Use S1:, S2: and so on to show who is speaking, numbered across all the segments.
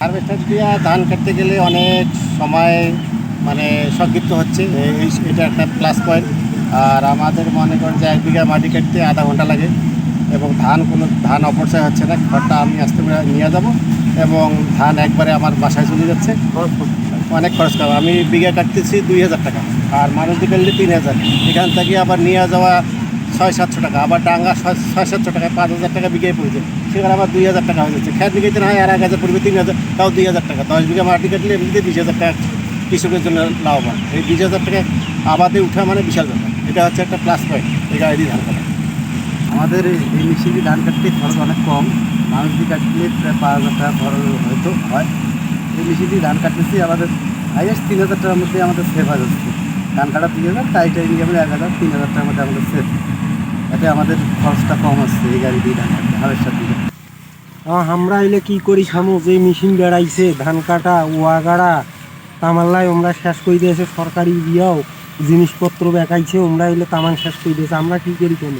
S1: Harvester দিয়ে ধান কাটতে গেলে অনেক সময় মানে সংক্ষিপ্ত হচ্ছে। এই- এটা একটা প্লাস পয়েন্ট আর আমাদের মনে করেন যে এক বিঘা মাটি কাটতে আধা ঘণ্টা লাগে এবং ধান কোনো ধান অপচয় হচ্ছে না। খড়টা আমি আসতে করে নিয়ে যাব এবং ধান একবারে আমার বাসায় চলে যাচ্ছে। অনেক খরচ কম আমি বিঘা কাটতেছি দুই হাজার টাকা। আর মানুষ কাটলে তিন হাজার। এখান থেকে আবার নিয়ে যাওয়া ছয় সাতশো টাকা, আবার ডাঙ্গা ছয় সাতশো টাকায় পাঁচ হাজার টাকা বিঘায় পড়ছে সেখানে আবার দুই হাজার টাকা হয়ে যাচ্ছে খেত বিঘাতে না হয় আর এক হাজার পড়বে তিন হাজার, তাও দুই হাজার টাকা। দশ বিঘা মাটি কাটলে এমনিতে বিশ হাজার টাকা কৃষকের জন্য লাভবান। এই বিশ হাজার টাকা আবাদে উঠা মানে বিশাল ব্যাপার। এটা হচ্ছে একটা প্লাস পয়েন্ট এই গাড়ি ধান কাটা
S2: আমাদের এই মেশিন দিয়ে ধান কাটতে খরচ অনেক কম। মানুষ দিয়ে কাটলে প্রায় পাঁচ হাজার টাকা খরচ হয়তো হয়। এই মেশিন দিয়ে ধান কাটতেছি, আমাদের হাইয়েস্ট তিন হাজার টাকার মধ্যে আমাদের সেভ হয়ে যাচ্ছে। ধান কাটা তিন হাজার টাই টাই নিয়ে আমরা এক হাজার, তিন হাজার টাকার মধ্যে আমাদের সেভ এতে আমাদের খরচটা কম আসছে এই গাড়ি দিয়ে ধান কাটতে হারেস্টার দিয়ে
S3: আমরা এলে কি করি খামো যে মেশিন বেড়াইছে ধান কাটা ওয়াগাড়া তামাল্লাই আমরা শেষ করে দিয়েছে সরকারি দিয়াও জিনিসপত্র বেকাইছে আমরা এলে তামান শেষ করে দিয়েছে। আমরা কি করি কেন?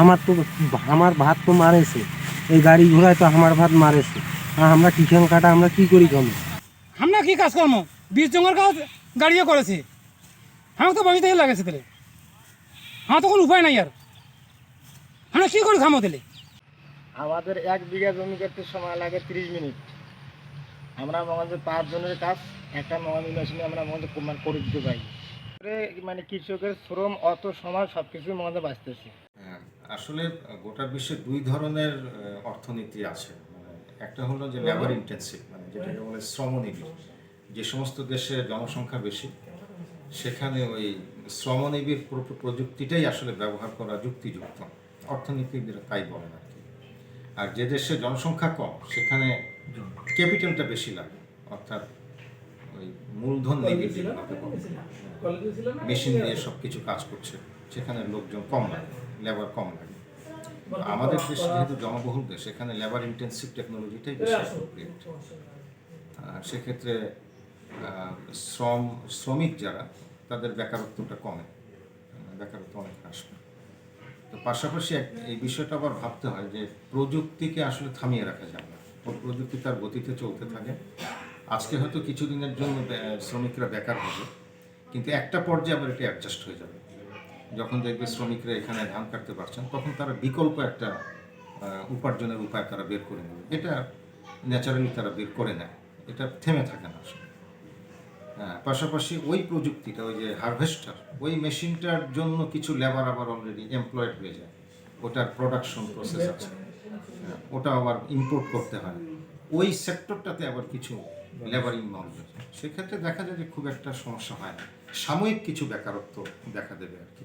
S3: আমার তো আমার ভাত তো মারেছে। এই গাড়ি ঘোড়ায় তো আমার ভাত মারেছে। আর আমরা কিষান কাটা আমরা কি করি কেন?
S4: আমরা কি কাজ করব? বীজ জঙ্গল কাজ গাড়িও করেছে। আমার তো বাড়িতে লাগেছে তাহলে। আমার তো কোনো উপায় নাই আর। আমরা কি করি খামো তাহলে?
S1: আমাদের এক বিঘা জমি কাটতে সময় লাগে তিরিশ মিনিট। আমরা মনে পাঁচ জনের কাজ একটা মহামি মেশিনে আমরা মনে মানে করে দিতে পারি। মানে কৃষকের শ্রম অত সময় সব কিছু মনে বাঁচতেছে।
S5: হ্যাঁ, আসলে গোটা বিশ্বে দুই ধরনের অর্থনীতি আছে। মানে একটা হলো যে লেবার ইন্টেন্সিভ মানে যেটাকে বলে শ্রমনিবিড় যে সমস্ত দেশে জনসংখ্যা বেশি সেখানে ওই শ্রমনিবিড় পুরো প্রযুক্তিটাই আসলে ব্যবহার করা যুক্তিযুক্ত। অর্থনীতিবিদরা তাই বলেন আর কি। আর যে দেশে জনসংখ্যা কম সেখানে ক্যাপিটালটা বেশি লাগে। অর্থাৎ ওই মূলধন নিবিড় মেশিন দিয়ে সব কিছু কাজ করছে। সেখানে লোকজন কম লাগে লেবার কম লাগে। আমাদের দেশ যেহেতু জনবহুল দেশ এখানে লেবার ইন্টেন্সিভ টেকনোলজিটাই বেশি অ্যাপ্রোপ্রিয়েট সেক্ষেত্রে শ্রম শ্রমিক যারা তাদের বেকারত্বটা কমে। বেকারত্ব অনেক হ্রাস পায়। তো পাশাপাশি এক- এই বিষয়টা আবার ভাবতে হয় যে প্রযুক্তিকে আসলে থামিয়ে রাখা যায় না। প্রযুক্তি তার গতিতে চলতে থাকে। আজকে হয়তো কিছুদিনের জন্য শ্রমিকরা বেকার হবে, কিন্তু একটা পর্যায়ে আবার এটা অ্যাডজাস্ট হয়ে যাবে। যখন দেখবে শ্রমিকরা এখানে ধান কাটতে পারছেন, তখন তারা বিকল্প একটা উপার্জনের উপায় তারা বের করে নেবে। এটা ন্যাচারালি তারা বের করে নেয়। এটা থেমে থাকে না আসলে। পাশাপাশি ওই প্রযুক্তিটা ওই যে হারভেস্টার ওই মেশিনটার জন্য কিছু লেবার আবার অলরেডি এমপ্লয়েড হয়ে যায়। ওটার প্রোডাকশন প্রসেস আছে। হ্যাঁ, ওটা আবার ইম্পোর্ট করতে হয়। ওই সেক্টরটাতে আবার কিছু লেবার ইনভলভ সেক্ষেত্রে দেখা যায় যে খুব একটা সমস্যা হয় না। সাময়িক কিছু বেকারত্ব দেখা দেবে আর কি।